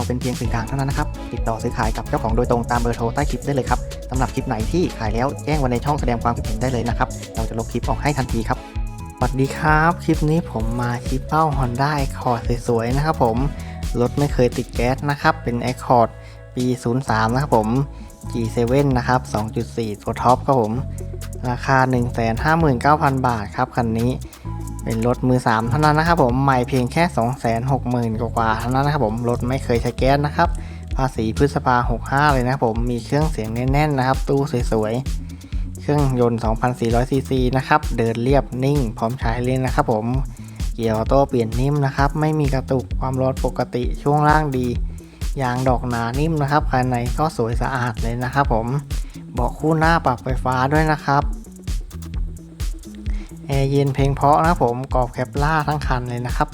เราเป็นเพียงสื่อกลางเท่านั้นนะครับ ติดต่อซื้อขายกับเจ้าของโดยตรงตามเบอร์โทรใต้คลิปได้เลยครับสำหรับคลิปไหนที่ขายแล้วแจ้งไว้ในช่องแสดงความคิดเห็นได้เลยนะครับ เราจะลบคลิปออกให้ทันทีครับสวัสดีครับ คลิปนี้ผมมาชี้เป้า Honda Accord สวยๆนะครับผม รถไม่เคยติดแก๊สนะครับ เป็น Accord ปี 03 นะครับผม G7 นะครับ 2.4 ตัวท็อปครับผม ราคา 159,000 บาทครับคันนี้ เป็นรถมือ 3 เท่านั้นนะครับผมใหม่เพียงแค่ 260,000 กว่าเท่านั้นนะครับผมรถไม่เคยใช้แก๊สนะครับ ภาษีพฤษภา 65 เลยนะครับผมมีเครื่องเสียงแน่นๆนะครับ ตู้สวยๆ เครื่องยนต์ 2,400ซีซีนะครับ เดินเรียบนิ่ง พร้อมใช้เลยนะครับผมเกียร์ออโต้เปลี่ยนนิ่มนะครับ ไม่มีกระตุกความร้อนปกติช่วงล่างดียางดอกหนานิ่มนะครับภายในก็สวยสะอาดเลยนะครับผมเบาะคู่หน้าปรับไฟฟ้าด้วยนะครับ แอร์เย็นเพลงเพาะนะครับผมกรอบแคปล่าทั้งคันเลยนะครับ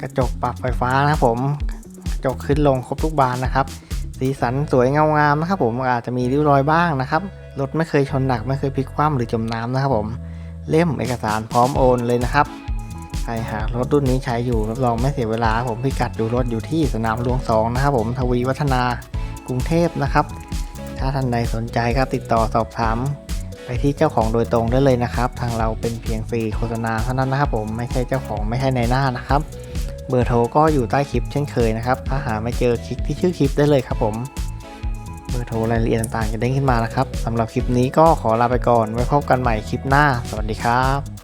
กระจกปรับไฟฟ้านะครับผมกระจกขึ้นลงครบทุกบานนะครับ สีสันสวยเงางามนะครับผมอาจจะมีริ้วรอยบ้างนะครับรถไม่เคยชนหนักไม่เคยพลิกคว่ำหรือจมน้ำนะครับผมเล่มเอกสารพร้อมโอนเลยนะครับใครหารถรุ่นนี้ใช้อยู่รับรองไม่เสียเวลาผมพิกัดดูรถอยู่ที่สนามหลวง2นะครับผมทวีวัฒนากรุงเทพนะครับ ถ้าท่านใดสนใจก็ติดต่อสอบถาม ไปที่เจ้าของโดยตรงได้เลยนะครับ ทางเราเป็นเพียงฟรีโฆษณาเท่านั้นนะครับผมไม่ใช่เจ้าของไม่ใช่ในหน้านะครับ เบอร์โทรก็อยู่ใต้คลิปเช่นเคยนะครับ ถ้าหาไม่เจอคลิกที่ชื่อคลิปได้เลยครับผม เบอร์โทรรายละเอียดต่างๆจะเด้งขึ้นมานะครับสำหรับคลิปนี้ก็ขอลาไปก่อนไว้พบกันใหม่คลิปหน้า สวัสดีครับ